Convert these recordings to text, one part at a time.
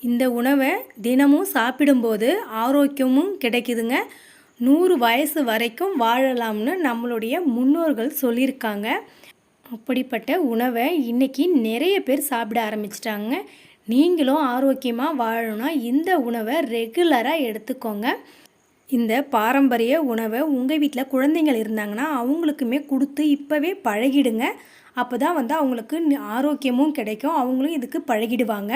இந்த உணவை தினமும் சாப்பிடும்போது ஆரோக்கியமும் கிடைக்குதுங்க. நூறு வயசு வரைக்கும் வாழலாம்னு நம்மளுடைய முன்னோர்கள் சொல்லியிருக்காங்க. அப்படிப்பட்ட உணவை இன்றைக்கி நிறைய பேர் சாப்பிட ஆரம்பிச்சிட்டாங்க. நீங்களும் ஆரோக்கியமாக வாழணும்னா இந்த உணவை ரெகுலராக எடுத்துக்கோங்க. இந்த பாரம்பரிய உணவை உங்கள் வீட்டில் குழந்தைங்கள் இருந்தாங்கன்னா அவங்களுக்குமே கொடுத்து இப்போவே பழகிடுங்க. அப்போ தான் வந்து அவங்களுக்கு ஆரோக்கியமும் கிடைக்கும். அவங்களும் இதுக்கு பழகிடுவாங்க.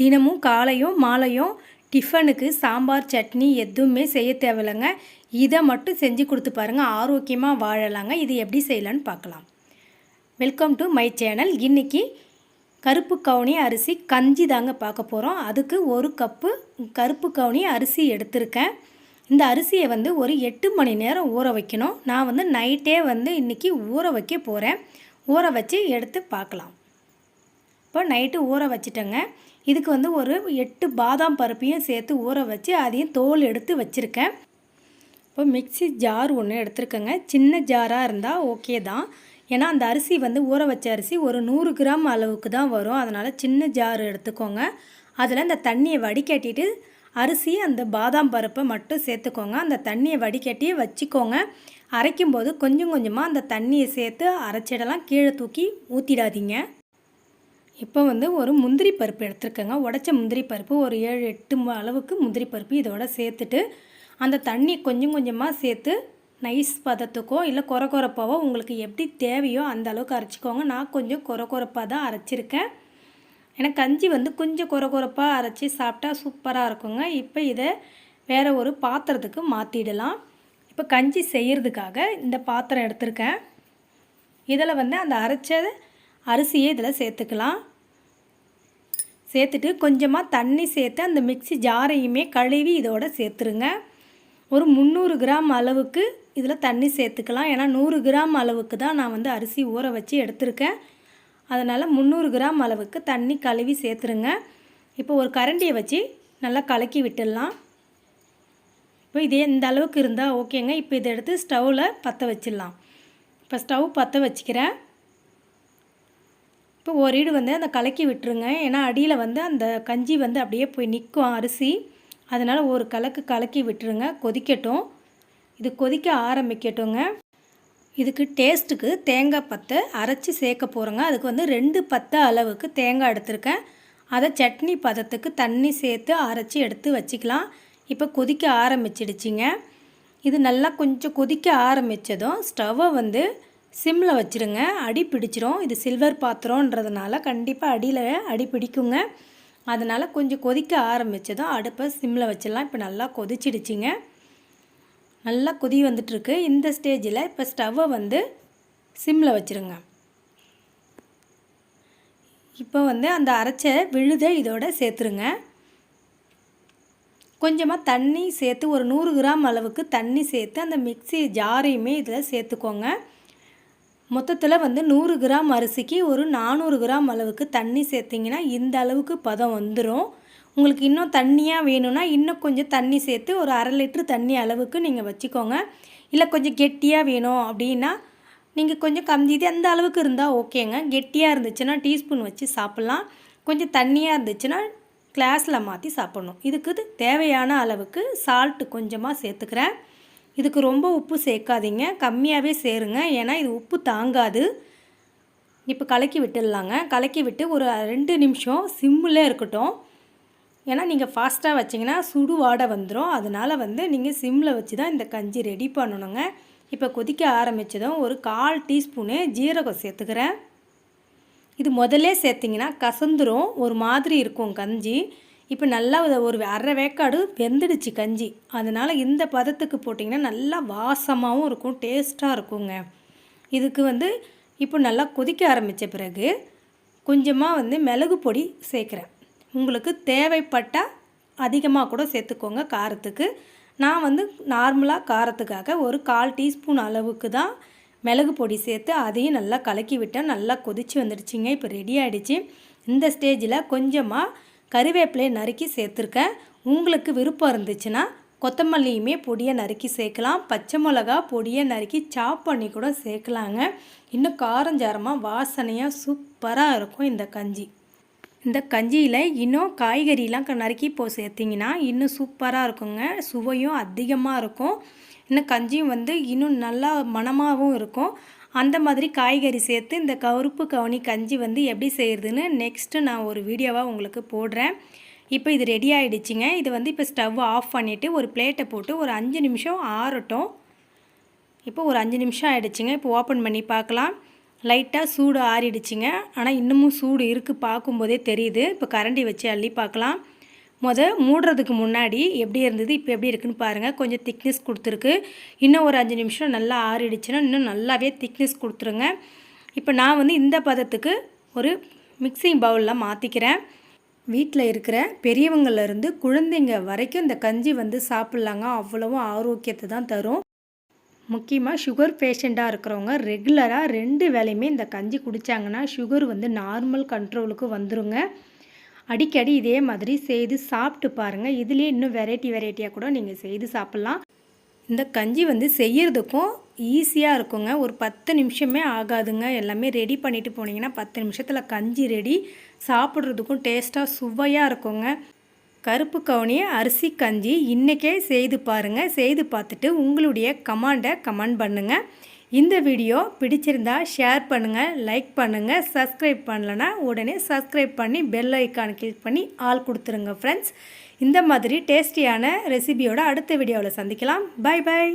தினமும் காலையும் மாலையும் டிஃபனுக்கு சாம்பார் சட்னி எதுவுமே செய்ய தேவையில்லைங்க. இதை மட்டும் செஞ்சு கொடுத்து பாருங்கள் ஆரோக்கியமாக வாழலாங்க. இது எப்படி செய்யலான்னு பார்க்கலாம். வெல்கம் டு மை சேனல் இன்றைக்கி கருப்பு கவுனி அரிசி கஞ்சி தாங்க பார்க்க போகிறோம் அதுக்கு ஒரு கப்பு கருப்பு கவுனி அரிசி எடுத்திருக்கேன். இந்த அரிசியை வந்து ஒரு எட்டு மணி நேரம் ஊற வைக்கணும். நான் வந்து நைட்டே வந்து இன்றைக்கி ஊற வைக்க போகிறேன் ஊற வச்சு எடுத்து பார்க்கலாம். இப்போ நைட்டு ஊற வச்சிட்டேங்க. இதுக்கு வந்து ஒரு எட்டு பாதாம் பருப்பையும் சேர்த்து ஊற வச்சு அதையும் தோல் எடுத்து வச்சுருக்கேன். இப்போ மிக்ஸி ஜார் ஒன்று எடுத்துருக்கேங்க. சின்ன ஜாராக இருந்தால் ஓகே தான். ஏன்னா அந்த அரிசி வந்து ஊற வச்ச அரிசி ஒரு நூறு கிராம் அளவுக்கு தான் வரும். அதனால் சின்ன ஜார் எடுத்துக்கோங்க. அதில் இந்த தண்ணியை வடிகட்டிட்டு அரிசி அந்த பாதாம் பருப்பை மட்டும் சேர்த்துக்கோங்க. அந்த தண்ணியை வடிகட்டியே வச்சுக்கோங்க. அரைக்கும்போது கொஞ்சம் கொஞ்சமாக அந்த தண்ணியை சேர்த்து அரைச்சிடலாம். கீழே தூக்கி ஊற்றிடாதீங்க இப்போ வந்து ஒரு முந்திரி பருப்பு எடுத்துருக்கேங்க. உடச்ச முந்திரி பருப்பு ஒரு ஏழு எட்டு அளவுக்கு முந்திரி பருப்பு இதோட சேர்த்துட்டு அந்த தண்ணி கொஞ்சம் கொஞ்சமாக சேர்த்து நைஸ் பதத்துக்கோ இல்லை கொர கொரப்பாவோ உங்களுக்கு எப்படி தேவையோ அந்த அளவுக்கு அரைச்சிக்கோங்க. நான் கொஞ்சம் கொர கொரப்பாக தான் அரைச்சிருக்கேன். ஏன்னா கஞ்சி வந்து கொஞ்சம் கொர கொரப்பாக அரைச்சி சாப்பிட்டா சூப்பராக இருக்குங்க. இப்போ இதை வேறு ஒரு பாத்திரத்துக்கு மாற்றிடலாம் இப்போ கஞ்சி செய்கிறதுக்காக இந்த பாத்திரம் எடுத்திருக்கேன். இதில் வந்து அந்த அரைச்ச அரிசியை இதில் சேர்த்துக்கலாம். சேர்த்துட்டு கொஞ்சமாக தண்ணி சேர்த்து அந்த மிக்ஸி ஜாரையுமே கழுவி இதோட சேர்த்துருங்க. ஒரு முந்நூறு கிராம் அளவுக்கு இதில் தண்ணி சேர்த்துக்கலாம். ஏன்னா நூறு கிராம் அளவுக்கு தான் நான் வந்து அரிசி ஊற வச்சு எடுத்திருக்கேன். அதனால் முந்நூறு கிராம் அளவுக்கு தண்ணி கழுவி சேர்த்துருங்க. இப்போ ஒரு கரண்டியை வச்சு நல்லா கலக்கி விட்டுடலாம். இப்போ இதே இந்த அளவுக்கு இருந்தால் ஓகேங்க. இப்போ இதை எடுத்து ஸ்டவ்வில் பற்ற வச்சிடலாம். இப்போ ஸ்டவ் பற்ற வச்சுக்கிறேன். இப்போ ஒரு ஈடு வந்து அந்த கலக்கி விட்டுருங்க. ஏன்னா அடியில் வந்து அந்த கஞ்சி வந்து அப்படியே போய் நிற்கும் அரிசி. அதனால் ஒரு கலக்கு கலக்கி விட்டுருங்க. கொதிக்கட்டும். இது கொதிக்க ஆரம்பிக்கட்டுங்க. இதுக்கு டேஸ்ட்டுக்கு தேங்காய் பத்தை அரைச்சி சேர்க்க போகிறோங்க அதுக்கு வந்து ரெண்டு பத்து அளவுக்கு தேங்காய் எடுத்திருக்கேன். அதை சட்னி பதத்துக்கு தண்ணி சேர்த்து அரைச்சி எடுத்து வச்சுக்கலாம். இப்போ கொதிக்க ஆரம்பிச்சிடுச்சிங்க. இது நல்லா கொஞ்சம் கொதிக்க ஆரம்பித்ததும் ஸ்டவ்வை வந்து சிம்மில் வச்சுருங்க. அடி பிடிச்சிரும். இது சில்வர் பாத்திரன்றதுனால கண்டிப்பாக அடியில் அடி பிடிக்குங்க. அதனால் கொஞ்சம் கொதிக்க ஆரம்பித்ததும் அடுப்பை சிம்மில் வச்சிடலாம். இப்போ நல்லா கொதிச்சிடுச்சிங்க. நல்லா கொதி வந்துட்டுருக்கு. இந்த ஸ்டேஜில் இப்போ ஸ்டவ்வை வந்து சிம்மில் வச்சுருங்க. இப்போ வந்து அந்த அரைச்ச விழுத இதோட சேர்த்துருங்க. கொஞ்சமாக தண்ணி சேர்த்து ஒரு நூறு கிராம் அளவுக்கு தண்ணி சேர்த்து அந்த மிக்ஸி ஜாரையுமே இதில் சேர்த்துக்கோங்க. மொத்தத்தில் வந்து நூறு கிராம் அரிசிக்கு ஒரு நானூறு கிராம் அளவுக்கு தண்ணி சேர்த்திங்கன்னா இந்த அளவுக்கு பதம் வந்துடும் உங்களுக்கு இன்னும் தண்ணியாக வேணும்னா இன்னும் கொஞ்சம் தண்ணி சேர்த்து ஒரு அரை லிட்ரு தண்ணி அளவுக்கு நீங்கள் வச்சுக்கோங்க. இல்லை கொஞ்சம் கெட்டியாக வேணும் அப்படின்னா நீங்கள் கொஞ்சம் கம்மி இது அந்த அளவுக்கு இருந்தால் ஓகேங்க. கெட்டியாக இருந்துச்சுன்னா டீஸ்பூன் வச்சு சாப்பிட்லாம். கொஞ்சம் தண்ணியாக இருந்துச்சுன்னா கிளாஸில் மாற்றி சாப்பிட்ணும். இதுக்கு தேவையான அளவுக்கு சால்ட்டு கொஞ்சமாக சேர்த்துக்கிறேன். இதுக்கு ரொம்ப உப்பு சேர்க்காதீங்க. கம்மியாகவே சேருங்க. ஏன்னா இது உப்பு தாங்காது. இப்போ கலக்கி விட்டுடலாங்க. கலக்கி விட்டு ஒரு ரெண்டு நிமிஷம் சிம்மில் இருக்கட்டும். ஏன்னா நீங்கள் ஃபாஸ்ட்டாக வச்சிங்கன்னா சுடு வாடை வந்துடும் அதனால் வந்து நீங்கள் சிம்மில் வச்சு தான் இந்த கஞ்சி ரெடி பண்ணணுங்க. இப்போ கொதிக்க ஆரம்பித்ததும் ஒரு கால் டீஸ்பூனு ஜீரகம் சேர்த்துக்கிறேன். இது முதல்ல சேர்த்திங்கன்னா கசந்துரும். ஒரு மாதிரி இருக்கும் கஞ்சி. இப்போ நல்லா ஒரு அரை வேக்காடு வெந்துடுச்சு கஞ்சி. அதனால் இந்த பதத்துக்கு போட்டிங்கன்னா நல்லா வாசமாகவும் இருக்கும் டேஸ்ட்டாக இருக்குங்க. இதுக்கு வந்து இப்போ நல்லா கொதிக்க ஆரம்பித்த பிறகு கொஞ்சமாக வந்து மிளகு பொடி சேர்க்குறேன். உங்களுக்கு தேவைப்பட்டால் அதிகமாக கூட சேர்த்துக்கோங்க காரத்துக்கு. நான் வந்து நார்மலாக காரத்துக்காக ஒரு கால் டீஸ்பூன் அளவுக்கு தான் மிளகு பொடி சேர்த்து அதையும் நல்லா கலக்கி விட்டேன். நல்லா கொதிச்சு வந்துடுச்சிங்க இப்போ ரெடி ஆகிடுச்சு இந்த ஸ்டேஜில் கொஞ்சமாக கறிவேப்பிலையை நறுக்கி சேர்த்துருக்கேன். உங்களுக்கு விருப்பம் இருந்துச்சுன்னா கொத்தமல்லியுமே பொடியை நறுக்கி சேர்க்கலாம். பச்சை மிளகா பொடியை நறுக்கி சாப் பண்ணி கூட சேர்க்கலாங்க. இன்னும் காரஞ்சாரமாக வாசனையாக சூப்பராக இருக்கும் இந்த கஞ்சி. இந்த கஞ்சியில் இன்னும் காய்கறிலாம் க- நறுக்கி இப்போ சேர்த்திங்கன்னா இன்னும் சூப்பராக இருக்குங்க. சுவையும் அதிகமாக இருக்கும். இன்னும் கஞ்சியும் வந்து இன்னும் நல்லா மணமாகவும் இருக்கும். அந்த மாதிரி காய்கறி சேர்த்து இந்த கருப்பு கவுனி கஞ்சி வந்து எப்படி செய்கிறதுன்னு நெக்ஸ்ட்டு நான் ஒரு வீடியோவாக உங்களுக்கு போடுறேன். இப்போ இது ரெடி ஆகிடுச்சிங்க இது வந்து இப்போ ஸ்டவ் ஆஃப் பண்ணிவிட்டு ஒரு பிளேட்டை போட்டு ஒரு அஞ்சு நிமிஷம் ஆறட்டும். இப்போ ஒரு அஞ்சு நிமிஷம் ஆகிடுச்சிங்க இப்போ ஓப்பன் பண்ணி பார்க்கலாம். லைட்டாக சூடு ஆறிடுச்சுங்க. ஆனால் இன்னமும் சூடு இருக்குது பார்க்கும்போதே தெரியுது. இப்போ கரண்டி வச்சு அள்ளி பார்க்கலாம். முத மூடுறதுக்கு முன்னாடி எப்படி இருந்தது இப்போ எப்படி இருக்குன்னு பாருங்கள் கொஞ்சம் திக்னஸ் கொடுத்துருக்கு. இன்னும் ஒரு அஞ்சு நிமிஷம் நல்லா ஆறிடுச்சுன்னா இன்னும் நல்லாவே திக்னஸ் கொடுத்துருங்க. இப்போ நான் வந்து இந்த பதத்துக்கு ஒரு மிக்சிங் பவுலில் மாற்றிக்கிறேன் வீட்டில் இருக்கிற பெரியவங்கள்லேருந்து குழந்தைங்க வரைக்கும் இந்த கஞ்சி வந்து சாப்பிட்லாங்க. அவ்வளவும் ஆரோக்கியத்தை தான் தரும். முக்கியமாக சுகர் பேஷண்ட்டாக இருக்கிறவங்க ரெகுலராக ரெண்டு வேலையுமே இந்த கஞ்சி குடித்தாங்கன்னா சுகர் வந்து நார்மல் கண்ட்ரோலுக்கு வந்துருங்க. அடிக்கடி இதே மாதிரி செய்து சாப்பிட்டு பாருங்கள் இதுலேயே இன்னும் வெரைட்டி வெரைட்டியாக கூட நீங்கள் செய்து சாப்பிட்லாம். இந்த கஞ்சி வந்து செய்யறதுக்கும் ஈஸியாக இருக்குங்க. ஒரு பத்து நிமிஷமே ஆகாதுங்க. எல்லாமே ரெடி பண்ணிட்டு போனீங்கன்னா பத்து நிமிஷத்தில் கஞ்சி ரெடி சாப்பிட்றதுக்கும் டேஸ்ட்டாக சுவையாக இருக்குங்க. கருப்பு கவுனி அரிசி கஞ்சி இன்றைக்கே செய்து பாருங்கள் செய்து பார்த்துட்டு உங்களுடைய கமாண்டை கமெண்ட் பண்ணுங்கள் இந்த வீடியோ பிடிச்சிருந்தா ஷேர் பண்ணுங்கள் லைக் பண்ணுங்கள் சப்ஸ்கிரைப் பண்ணலன்னா உடனே சப்ஸ்கிரைப் பண்ணி பெல் ஐக்கான் கிளிக் பண்ணி ஆள் கொடுத்துருங்க ஃப்ரெண்ட்ஸ் இந்த மாதிரி டேஸ்டியான ரெசிபியோட அடுத்த வீடியோவில் சந்திக்கலாம். Bye bye